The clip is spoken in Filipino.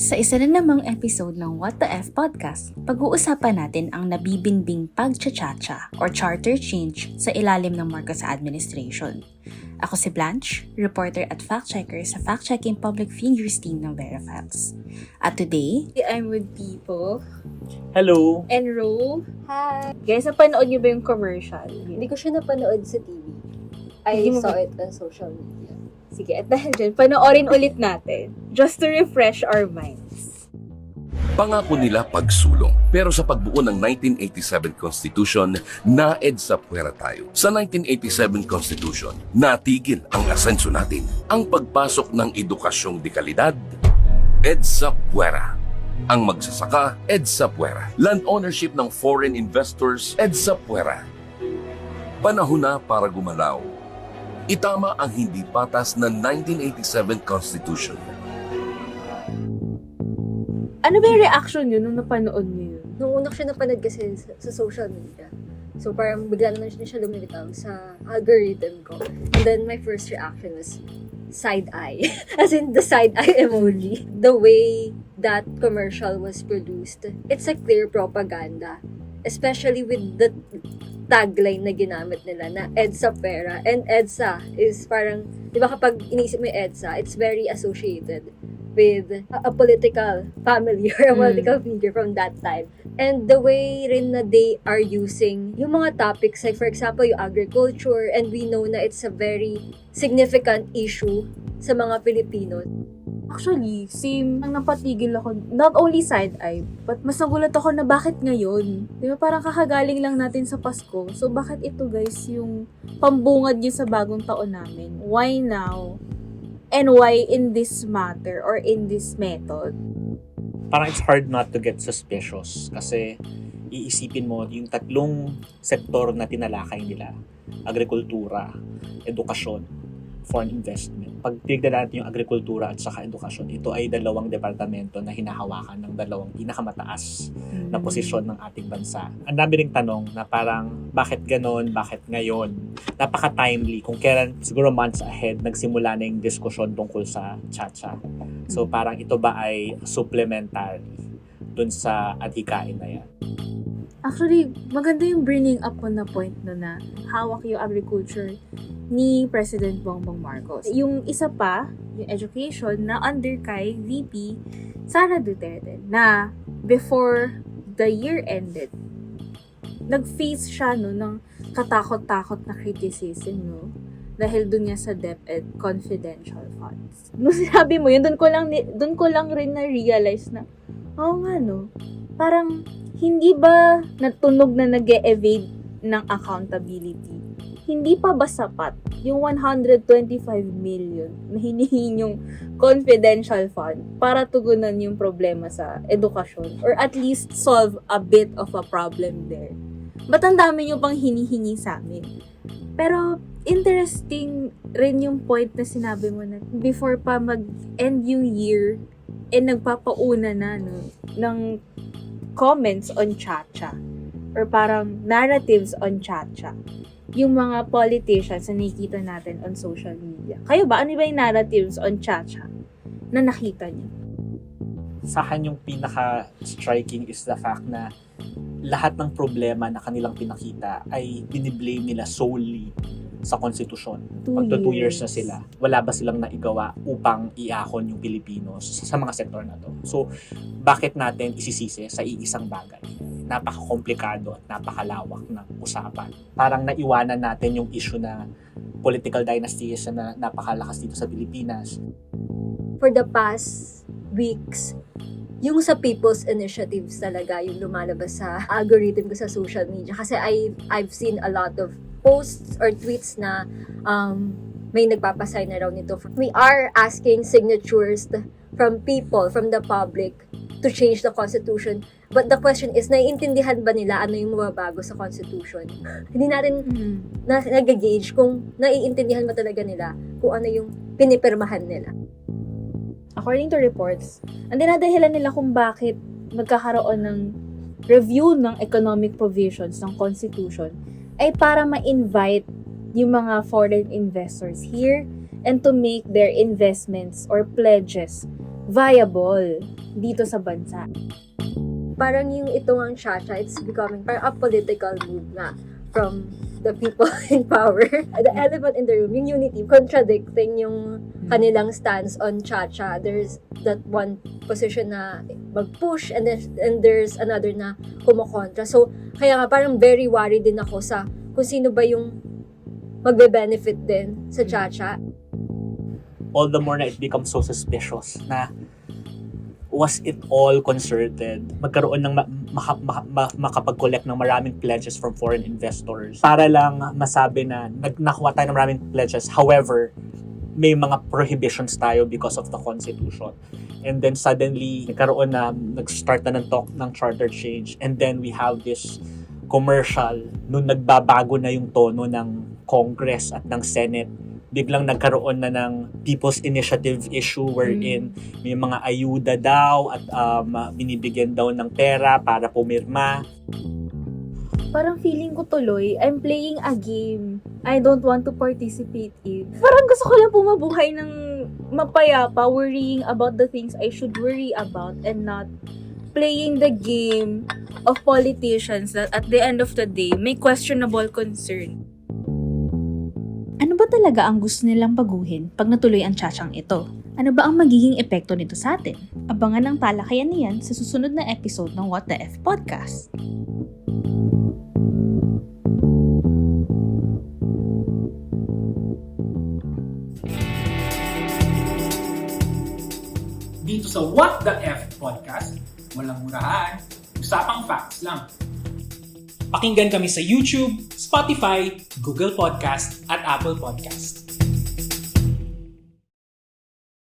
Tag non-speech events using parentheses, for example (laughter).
Sa isa na namang episode ng What the F Podcast, pag-uusapan natin ang nabibinbing pagchachacha or charter change sa ilalim ng Marcos administration. Ako si Blanche, reporter at fact-checker sa fact-checking public figures team ng Verifax. At today, I'm with Pipo Hello! and Ro. Hi! Guys, napanood niyo ba yung commercial? Hindi ko siya napanood sa TV. I saw it on social media. Sige, at dahil dyan, panoorin ulit natin just to refresh our minds. Pangako nila pagsulong. Pero sa pagbuo ng 1987 Constitution, naedsa puwera tayo. Sa 1987 Constitution, natigil ang asenso natin. Ang pagpasok ng edukasyong de kalidad, EDSA Puwera. Ang magsasaka, EDSA Puwera. Land ownership ng foreign investors, EDSA Puwera. Panahon na para gumalaw. Itama ang hindi patas ng 1987 Constitution. Ano ba yung reaction niyo nung napanood niyo yun? Nung una ko siya napanood kasi sa, sa social media. So parang bigla na lang siya lumilitaw sa algorithm ko. And then my first reaction was side eye. (laughs) As in the side eye emoji. The way that commercial was produced, it's a clear propaganda. Especially with the tagline na ginamit nila na EDSA pera. And EDSA is parang, di ba kapag inisip mo yung EDSA, it's very associated with a, a political family or a Mm. political figure from that time. And the way rin na they are using yung mga topics, like for example, yung agriculture, and we know na it's a very significant issue sa mga Pilipino. Actually, same. Ang napatigil ako, not only side-eye, but mas nagulat ako na bakit ngayon? Di ba parang kakagaling lang natin sa Pasko. So bakit ito guys yung pambungad niyo sa bagong taon namin? Why now? And why in this matter or in this method? Parang it's hard not to get suspicious kasi iisipin mo yung tatlong sektor na tinalakay nila, agrikultura, edukasyon, foreign investment. Pag tignan natin yung agrikultura at saka edukasyon, ito ay dalawang departamento na hinahawakan ng dalawang pinakamataas na posisyon ng ating bansa. Ang dami ring tanong na parang bakit ganon, bakit ngayon? Napaka-timely kung kailan siguro months ahead nagsimula na yung diskusyon tungkol sa chacha. So parang ito ba ay supplementary dun sa adhikain na yan? Actually, maganda yung bringing up mo na point no na hawak yung agriculture ni President Bongbong Marcos. Yung isa pa, yung education na under kay VP Sara Duterte na before the year ended, nag-face siya no ng katakot-takot na criticism no dahil dun niya sa DepEd confidential funds. (laughs) Nung sinabi mo yun, dun ko lang, dun ko lang rin na-realize na, oo nga no, parang hindi ba natunog na nag evade ng accountability? Hindi pa ba sapat yung 125 million na hinihingi yung confidential fund para tugunan yung problema sa edukasyon or at least solve a bit of a problem there? Ba't ang dami nyo pang hinihingi sa amin? Pero interesting rin yung point na sinabi mo na before pa mag-end yung year, eh nagpapauna na no, ng comments on Chacha or parang narratives on Chacha yung mga politicians na nakikita natin on social media. Kayo ba? Ano ba yung narratives on Chacha na nakita niyo? Sa akin yung pinaka-striking is the fact na lahat ng problema na kanilang pinakita ay biniblame nila solely sa konstitusyon. Two Magto two years na sila, wala ba silang naigawa upang iahon yung Pilipinos sa mga sektor na to? So, bakit natin isisisi sa iisang bagay? Napaka-komplikado at napakalawak ng usapan. Parang naiwanan natin yung issue na political dynasty na napakalakas dito sa Pilipinas. For the past weeks, yung sa people's initiatives talaga yung lumalabas sa (laughs) algorithm ko sa social media kasi I I've seen a lot of posts or tweets na um, may nagpapasign na raw nito. We are asking signatures from people, from the public to change the constitution. But the question is, naiintindihan ba nila ano yung mababago sa constitution? Hindi natin na, nag-gauge kung naiintindihan ba talaga nila kung ano yung pinipirmahan nila. According to reports, ang dinadahilan nila kung bakit magkakaroon ng review ng economic provisions ng Constitution ay para ma-invite yung mga foreign investors here and to make their investments or pledges viable dito sa bansa. parang yung ito ang Chacha, it's becoming parang a political move nga from the people (laughs) in power. The elephant in the room, yung unity, contradicting yung kanilang stance on Chacha. There's that one position na mag-push and then and there's another na kumukontra. So, kaya nga parang very worried din ako sa kung sino ba yung magbe-benefit din sa Chacha. all the more na it becomes so suspicious na was it all concerted? Magkaroon ng ma- maka- maka- ma- makapag-collect ng maraming pledges from foreign investors para lang masabi na nag nakuha tayo ng maraming pledges. However, may mga prohibitions tayo because of the Constitution. And then suddenly, nagkaroon na, nag-start na ng talk ng charter change. And then we have this commercial, nung nagbabago na yung tono ng Congress at ng Senate, biglang nagkaroon na ng People's Initiative issue wherein may mga ayuda daw at um, binibigyan daw ng pera para pumirma. Parang feeling ko tuloy, I'm playing a game I don't want to participate in. Parang gusto ko lang pumabuhay ng mapayapa, worrying about the things I should worry about and not playing the game of politicians that at the end of the day may questionable concern. Ano ba talaga ang gusto nilang baguhin pag natuloy ang tsatsang ito? Ano ba ang magiging epekto nito sa atin? Abangan ang talakayan niyan sa susunod na episode ng What the F Podcast. Dito sa What the F Podcast, walang murahan, usapang facts lang. Pakinggan kami sa YouTube, Spotify, Google Podcast at Apple Podcast.